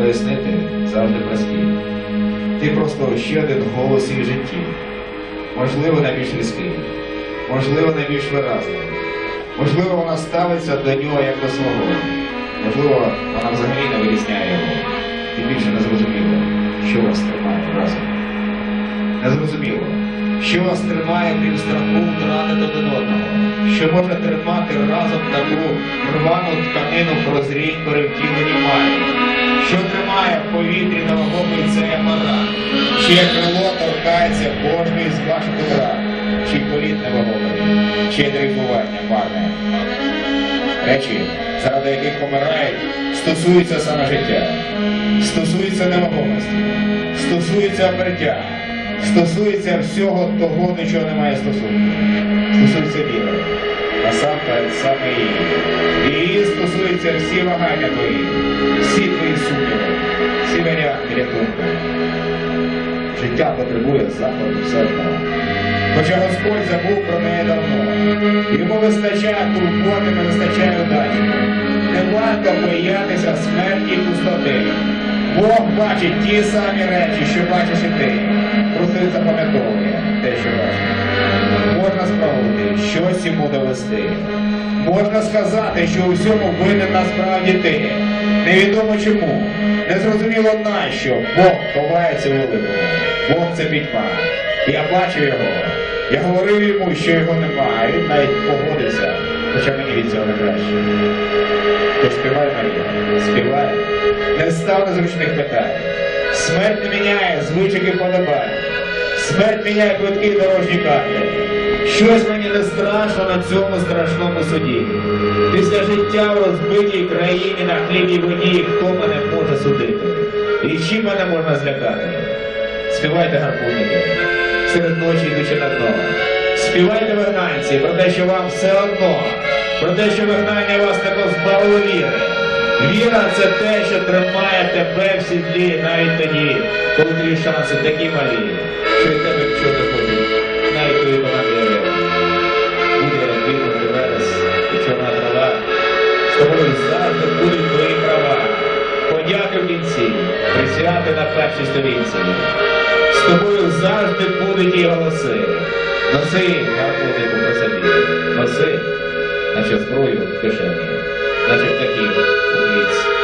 пояснити, завжди прості. Ти просто ще один голос її житті. Можливо, найбільш різкий, можливо, найбільш виразний. Можливо, вона ставиться до нього як до свого. Можливо, вона взагалі не вирізняє його. І більше не зрозуміло, що вас тримає разом. Не зрозуміло, що вас тримає крім страху втратити один одного, що може тримати разом таку рвану тканину прозрінь перевтілені має, що тримає в повітрі новохопий цей апарат, чиє крило торкається кожної з ваших удар, чий політ невагомий, чиє дрейфування парне. Речі, заради яких помирають, стосуються саме життя, стосуються невагомості, стосуються апертя, стосується всього того, до чого немає стосунку. Стосується віри. Насамперед саме її. Її стосуються всі вагання твої, сумніви, всі варіанти рятунку. Життя потребує заходу одного. Хоча Господь забув про неї давно. Йому вистачає турботи, не вистачає удачі. Не варто боятися смерті і пустоти. Бог бачить ті самі речі, що бачиш і ти. Просто запам'ятовує щось йому довести. Можна сказати, що у всьому винен насправді ти. Невідомо чому. Незрозуміло нащо Бог ховається великому. Бог це пітьма. Я бачив його. Я говорив йому, що його немає. Він навіть погодився, хоча мені від цього не краще. То співай, Марія, співай. Не став незручних питань. Смерть не міняє звичок і подобань. Смерть міняє квитки і дорожні карти. Щось мені не страшно на цьому страшному суді. Після життя в розбитій країні на хлібі воді, хто мене може судити? І чим мене можна злякати? Співайте гарпуники, серед ночі йдучи на дно. Співайте вигнанці про те, що вам все одно, про те, що вигнання вас не позбавило віри. Віра це те, що тримає тебе в сідлі навіть тоді, коли твої шанси такі малі, що й тебе нічого не хочуть, навіть твої командири. Завжди будуть твої права. Подяки в кінці, присвяти на першій сторінці. З тобою завжди будуть і голоси. Носи гарбузику по собі, носи, наче зброю в кишені, наче птахів у квітці.